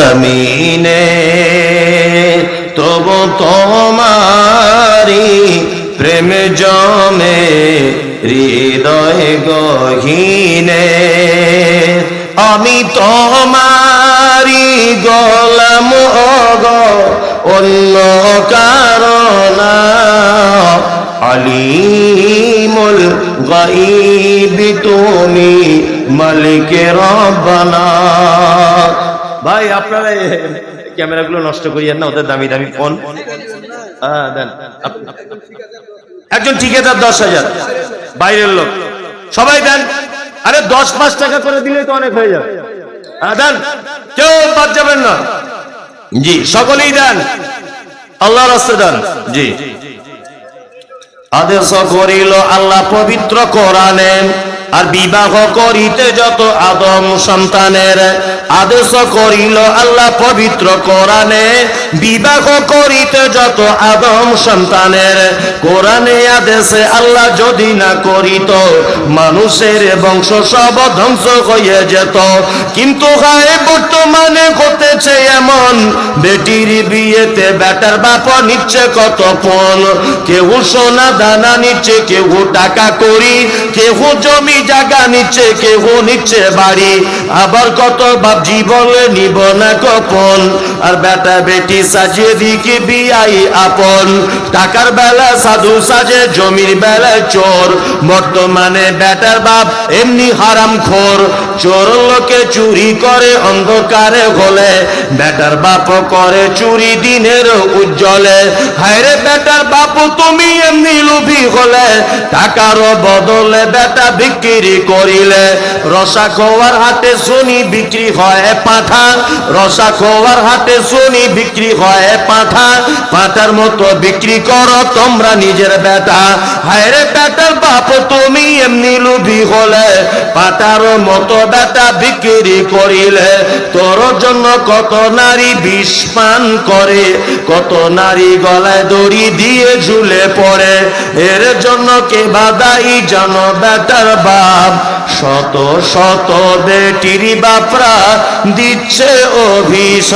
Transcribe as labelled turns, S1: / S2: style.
S1: জমিনে, তবু তোমারি প্রেম জমে, হৃদয় গহীনে। আমি তোমারি গলাম অগ অন্য কারণ। আলিমুল গাইব, তুমি মালিকে রব্বানা। ভাই, আপনারা ক্যামেরাগুলো নষ্ট করিয়েন না, ওদের দামি দামি ফোন। হ্যাঁ একজন ঠিকাদার দশ হাজার, বাইরের লোক। সবাই দেন। আরে, দশ পাঁচ টাকা করে দিলে তো অনেক হয়ে যাবে। হ্যাঁ দেন। কেউ বাদ যাবেন না। জি, সকলেই দেন। আল্লাহ রাস্তে দেন। জি। আদেশ করিল আল্লাহ পবিত্র কোরআনে আর বিবাহ করিতে যত আদম সন্তানের আদেশ করিল আল্লাহ পবিত্র কোরআনে, বিবাহ করিতে যত আদম সন্তানের কোরআনে আদেশে আল্লাহ যদি না করিত, মানুষের বংশ সব ধ্বংস হয়ে যেত। কিন্তু হয় বর্তমানে ঘটেছে এমন, বেটির বিয়েতে বেটার বাপ নিচ্ছে কত পণ, কেউ সোনা দানা নিচ্ছে, কেউ টাকা করি কেউ জমি জায়গা নিচ্ছে কেহ নিচ্ছে বাড়ি। আবার কত বাপজি বলে নিব না কপন। আর বেটা বেটি সাজিয়ে দিকে বিয়াই আপন। টাকার বেলা সাধু সাজে, জমির বেলা চোর। বর্তমানে বেটার বাপ এমনি হারাম খোর। চোর লোকে চুরি করে, অন্ধকারে হলে বেটার বাপ করে চুরি দিনের উজ্জ্বলে। হায়রে বেটার বাপ, তুমি এমনি লোভী হলে। টাকার বদলে বেটা বিক্রি করিলে। রসা খোয়ার হাতে শুনি বিক্রি হয় পাঠা। রসা খোয়ার শুনি বিক্রি হয় পাঠা, পাঠার মতো বিক্রি করো তোমরা নিজের বেটা। হায় রে বেটার বাপ তুমি হলে পাটার মতো বেটা বিক্রি করিলে। তোর জন্য কত নারী বিষ পান করে, কত নারী গলায় দড়ি দিয়ে ঝুলে পড়ে। এর জন্য কে বাদাই জানো বেটার বাপ? শত শত বেটির বাপরা দিচ্ছে অভিশাপ।